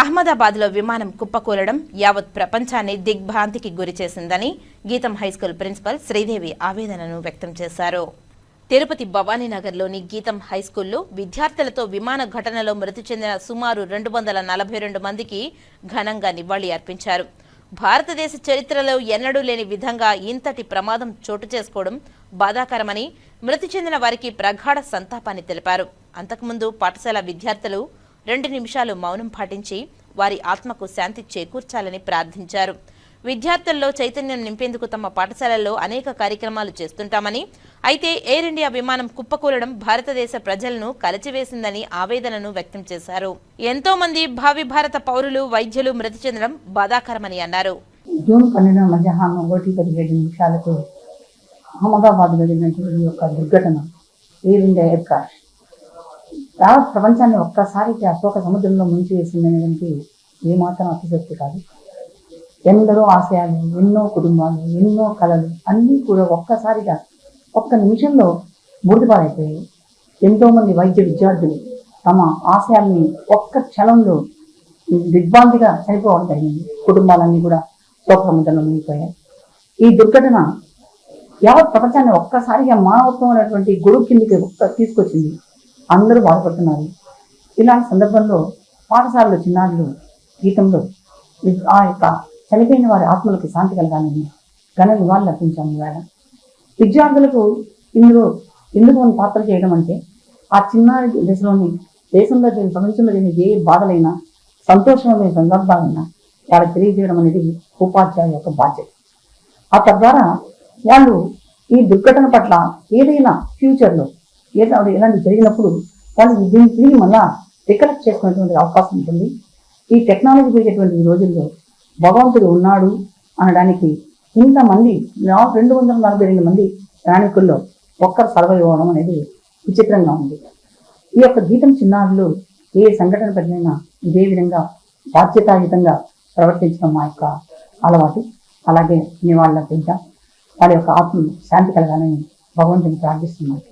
అహ్మదాబాద్లో విమానం కుప్పకూలడం యావత్ ప్రపంచాన్ని దిగ్భ్రాంతికి గురిచేసిందని గీతం హైస్కూల్ ప్రిన్సిపల్ శ్రీదేవి ఆవేదనను వ్యక్తం చేశారు. తిరుపతి భవానీనగర్లోని గీతం హైస్కూల్లో విద్యార్థులతో విమాన ఘటనలో మృతి చెందిన సుమారు రెండు వందల నలభై రెండు మందికి ఘనంగా నివాళి అర్పించారు. భారతదేశ చరిత్రలో ఎన్నడూ లేని విధంగా ఇంతటి ప్రమాదం చోటు చేసుకోవడం బాధాకరమని మృతి చెందిన వారికి ప్రగాఢ సంతాపాన్ని తెలిపారు. అంతకుముందు పాఠశాల విద్యార్థులు రెండు నిమిషాలు మౌనం పాటించి వారి ఆత్మకు శాంతి చేకూర్చాలని ప్రార్థించారు. విద్యార్థుల్లో చైతన్యం నింపేందుకు తమ పాఠశాలల్లో అనేక కార్యక్రమాలు చేస్తుంటామని అయితే ఎయిర్ ఇండియా విమానం కుప్పకూలడం భారతదేశ ప్రజలను కలిచివేసిందని ఆవేదనను వ్యక్తం చేశారు. ఎంతో మంది భావి భారత పౌరులు వైద్యులు మృతి చెందడం బాధాకరమని అన్నారు. జూన్ పన్నెండు మధ్యాహ్నం ఒకటి పదిహేడు నిమిషాలకు అహ్మదాబాద్ జరిగినటువంటి యొక్క దుర్ఘటన ఎయిర్ ఇండియా ఎయిర్ క్రాష్. యావత్ ప్రపంచాన్ని ఒక్కసారికి అశోక సముద్రంలో ముంచి వేసిందనేదానికి ఏమాత్రం అతిశక్తి కాదు. ఎందరో ఆశయాలు ఎన్నో కుటుంబాలు ఎన్నో కళలు అన్నీ కూడా ఒక్కసారిగా ఒక్క నిమిషంలో బూడిదపాలైపోయాయి ఎంతో మంది వైద్య విద్యార్థులు తమ ఆశయాల్ని ఒక్క క్షణంలో దిగ్భ్రాంతిగా చనిపోవడం జరిగింది. కుటుంబాలన్నీ కూడా శోక సముద్రంలో మునిగిపోయాయి. ఈ దుర్ఘటన యావత్ ప్రపంచాన్ని ఒక్కసారిగా మానవత్వం అనేటువంటి గొడుగు కిందికి ఒక్క తీసుకొచ్చింది. అందరూ బాధపడుతున్నారు. ఇలాంటి సందర్భంలో పాఠశాలలో చిన్నారులు గీతంలో ఆ యొక్క చనిపోయిన వారి ఆత్మలకు శాంతి కలగాలని ఘన నివాళులు అర్పించాము ఇవాళ. విద్యార్థులకు ఇందులో ఎందుకు మనం పాత్ర చేయడం అంటే ఆ చిన్నారి దశలోని దేశంలో జరిగిన ప్రపంచంలో జరిగిన ఏ బాధలైనా సంతోషమైన సందర్భాలైనా వాళ్ళకి తెలియజేయడం అనేది ఉపాధ్యాయుల యొక్క బాధ్యత. ఆ తద్వారా వాళ్ళు ఈ దుర్ఘటన పట్ల ఏదైనా ఫ్యూచర్లో ఏదైనా ఇలాంటి జరిగినప్పుడు వాళ్ళు దీన్ని తిరిగి మళ్ళా రికలెక్ట్ చేసుకునేటువంటి అవకాశం ఉంటుంది. ఈ టెక్నాలజీ పెరిగేటువంటి ఈ రోజుల్లో భగవంతుడు ఉన్నాడు అనడానికి ఇంతమంది రెండు వందల నలభై రెండు మంది ప్రయాణికుల్లో ఒక్కరు సర్వైవ్ అవ్వడం అనేది విచిత్రంగా ఉంది. ఈ యొక్క గీతం చిన్నారులు ఏ సంఘటన పడినైనా ఇదే విధంగా బాధ్యతాయుతంగా ప్రవర్తించడం మా యొక్క అలవాటు. అలాగే నివాళులు పెద్ద వారి యొక్క ఆత్మ శాంతి కలగాలని భగవంతుని ప్రార్థిస్తున్నాను